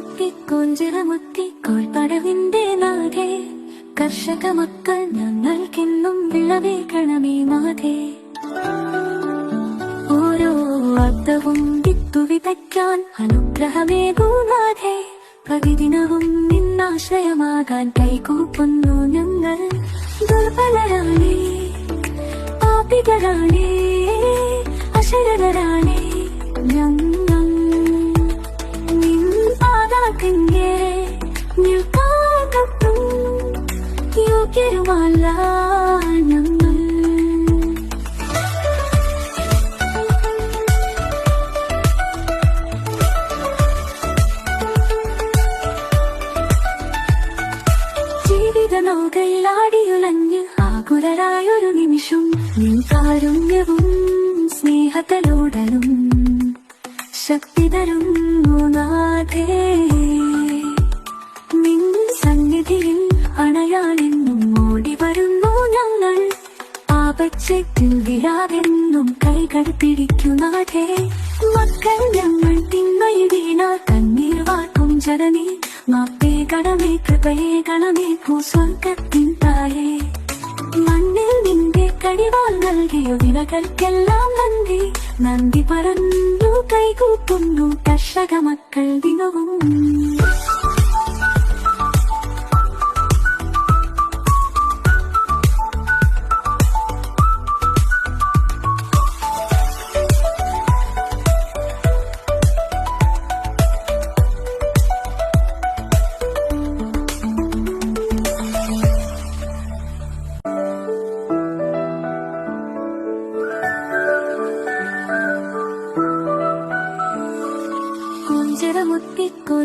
കൊഞ്ചിരമുത്തി കോൾപ്പടവിന്റെ നാഥേ. കർഷക മക്കൾ ഞങ്ങൾക്കെന്നും വിളവേക്കണമേ നാഥേ. ഓരോ അർത്ഥവും വിത്തു വിതയ്ക്കാൻ അനുഗ്രഹമേകൂ നാഥേ. പ്രതിദിനവും നിന്നാശ്രയമാകാൻ കൈകൂപ്പുന്നു ഞങ്ങൾ. ദുർബലരാണേ പാപികളാണേ അശരണരാണേ യോഗ്യരുമല്ല ഞങ്ങൾ ജീവിത നൗകയിൽ ആടിയുലഞ്ഞ് ആകുലരായൊരു നിമിഷം നീ കാരുണ്യവും സ്നേഹത്തലോടലും ശക്തി നാഥേ. ആപച്ചത്തിൽ വിരാതെന്നും കൈകൾ പിടിക്കുന്നാഥേ മക്കൾ ഞങ്ങൾ തിന്മയിൽ വീണ കണ്ണീർ വാക്കും ജനനി മാപ്പേ കടമേ കൃപയെ കടമേ സ്വർഗത്തിൻ തായേ മണ്ണിൽ നിന്റെ കടിവാൾ നൽകിയ വിളകൾക്കെല്ലാം നന്ദി. നന്ദി പറഞ്ഞു കൈകൂട്ടുന്നു കർഷക മക്കൾ ദിനവും.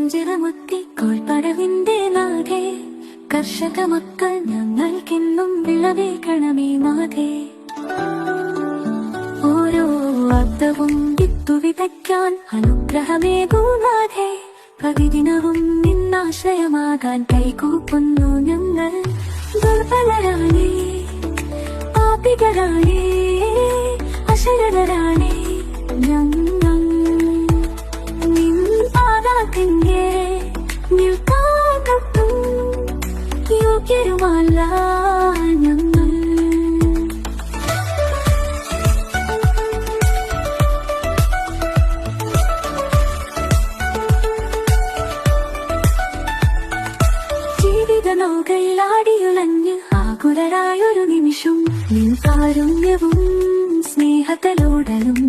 കൊഞ്ചിറമുത്തി കോൾപ്പടവിന്റെ നാഥേ. കർഷക മക്കൾ ഞങ്ങൾക്കെന്നും വിളവേക്കണമേ നാഥേ. ഓരോ അർത്ഥവും വിത്തുവിതയ്ക്കാൻ അനുഗ്രഹമേകൂ നാഥേ. പ്രതിദിനവും നിന്നാശ്രയമാകാൻ കൈകൂപ്പുന്നു ഞങ്ങൾ. ദുർബലരാണേ പാപികളാണേ അശരണരാണേ യോഗ്യരുമല്ല ഞങ്ങൾ ജീവിത നൗകയിൽ ആടിയുലഞ്ഞ് ആകുലരായൊരു നിമിഷം നിൻ കാരുണ്യവും സ്നേഹത്തലോടലും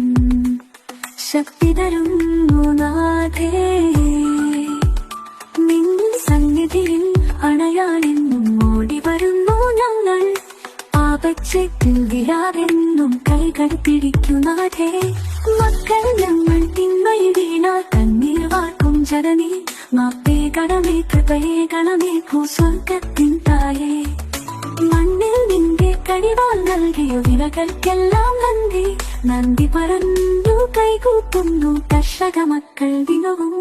ശക്തി തരുന്നു നാഥേ. വിരാതെന്നും കൈകൾ പിടിക്കുന്നതേ മക്കൾ നമ്മൾ തിന്മയിൽ വീണാൽ തന്നീർ വാർക്കും ജനനി മാപ്പേ കടമേ കൃപയെ കടമേ ഭൂസ്വർഗത്തിൻ തായേ മണ്ണിൽ നിന്റെ കഴിവാൽ നൽകിയ വിലകൾക്കെല്ലാം നന്ദി. നന്ദി പറഞ്ഞു കൈകൂട്ടുന്നു കർഷക മക്കൾ ദിനവും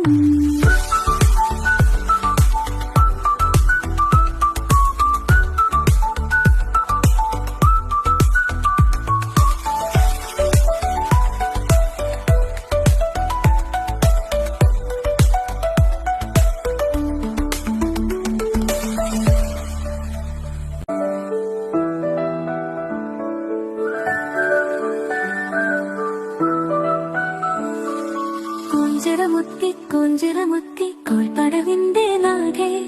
കൊഞ്ചിറമുത്തി കൊഞ്ചിറമുത്തി കോൾപ്പടവിന്റെ നാഥേ.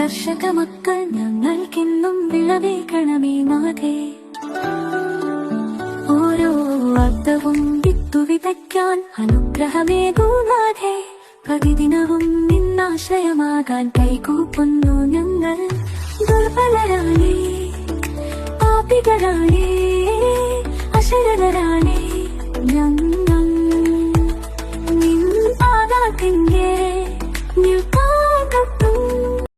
കർഷക മക്കൾ ഞങ്ങൾക്കെന്നും വിളവേക്കണമേ നാഥേ. ഓരോ അർത്ഥവും വിത്തു വിതയ്ക്കാൻ അനുഗ്രഹമേകൂ നാഥേ. പ്രതിദിനവും നിന്നാശ്രയമാകാൻ കൈകൂപ്പുന്നു ഞങ്ങൾ ദുർബലരാണേ പാപികളാണേ.